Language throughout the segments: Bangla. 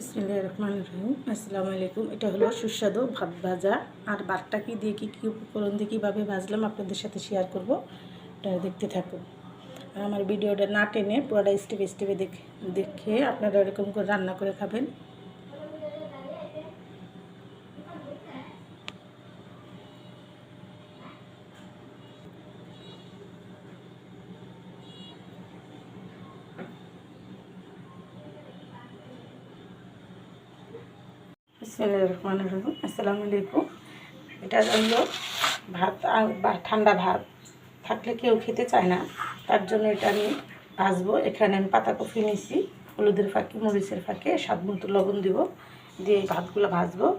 বিসমিল্লাহ রহমান রহিম। আসসালামু আলাইকুম। এটা হলো সুস্বাদু ভাত ভাজা। আর বাটটা কি দিয়ে, কী কী উপকরণ দিয়ে, কীভাবে ভাজলাম আপনাদের সাথে শেয়ার করব এটা দেখতে থাকুন। আর আমার ভিডিওটা না টেনে পুরোটা স্টেপে স্টেপে দেখে দেখে আপনারা এরকম করে রান্না করে খাবেন। আসসালামু আলাইকুম এটা হলো ভাত বা- ঠান্ডা ভাত। থাকলে কেউ খেতে চায় না। তার জন্য এটা আমি ভাজবো। এখানে আমি পাতাকপি নিয়েছি। হলুদের ফাঁকে, মরিচের ফাঁকে স্বাদ মতো লবণ দিব। দিয়ে এই ভাতগুলো ভাজবো।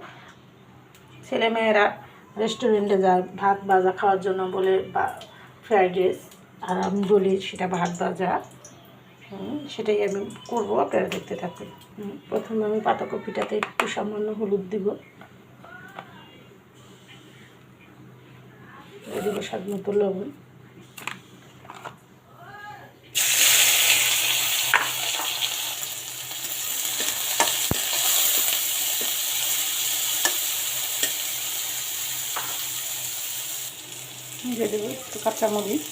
ছেলেমেয়েরা রেস্টুরেন্টে যায়, ভাত ভাজা খাওয়ার জন্য বলে বা ফ্রাইড রাইস আর আমি বলি সেটা ভাত ভাজা। সেটাই আমি করব, আপনারা দেখতে থাকুন। প্রথমে আমি পাতাকপিটাতে একটু সামান্য হলুদ দিব। দিব স্বাদ মতো লবণ। দিয়ে দেবো একটু কাঁচামরিচ।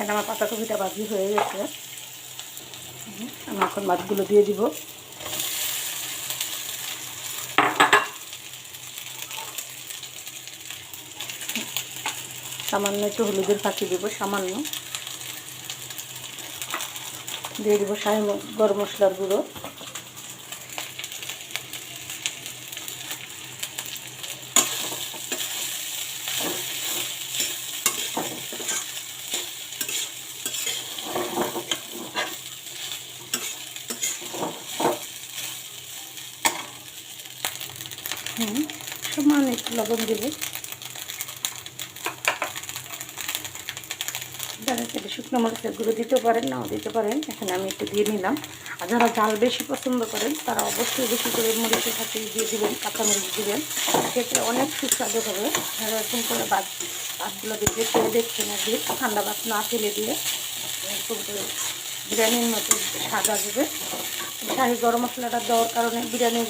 এখানে আমার পাতাকপিটা ভাজি হয়ে গেছে। আমি এখন মাছগুলো দিয়ে দিব। সামান্য একটু হলুদের ফাঁকি দেবো, সামান্য। দিয়ে দেবো সাহেব গরম মশলার গুঁড়ো। হুম সামান্য একটু লবণ দেবো। যারা সেটা শুকনো মরিচের গুঁড়ো দিতে পারেন, নাও দিতে পারেন। এখানে আমি একটু দিয়ে নিলাম। আর যারা ঝাল বেশি পছন্দ করেন, তারা অবশ্যই বেশি করে মরিচের সাথে দিয়ে দেবেন, কাঁচামরিচ দিবেন। সেক্ষেত্রে অনেক সুস্বাদু হবে। যারা এরকম করে ভাত ভাতগুলো দিয়ে খেয়ে দেখছেন একদিন ঠান্ডা ভাত না ফেলে দিয়ে। এরকম করে বিরিয়ানির মতো স্বাদ আসবে। শাহি গরম মশলাটা দেওয়ার কারণে বিরিয়ানির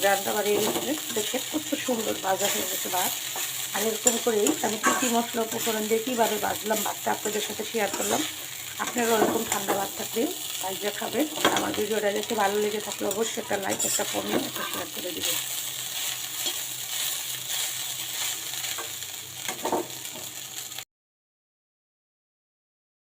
গ্রানটা বাড়িয়ে গেছে দেখে খুব সুন্দর ভাজা হয়ে গেছে ভাত। আর এরকম করেই আমি কী কী মশলা উপকরণ দিয়ে কীভাবে বাজলাম ভাতটা আপনাদের সাথে শেয়ার করলাম। আপনারা ওরকম ঠান্ডা ভাত থাকলে ভাজা খাবেন। আমার ভিডিওটা দেখে ভালো লেগে থাকলে অবশ্যই একটা লাইক একটা কমেন্ট একটা শেয়ার করে দিন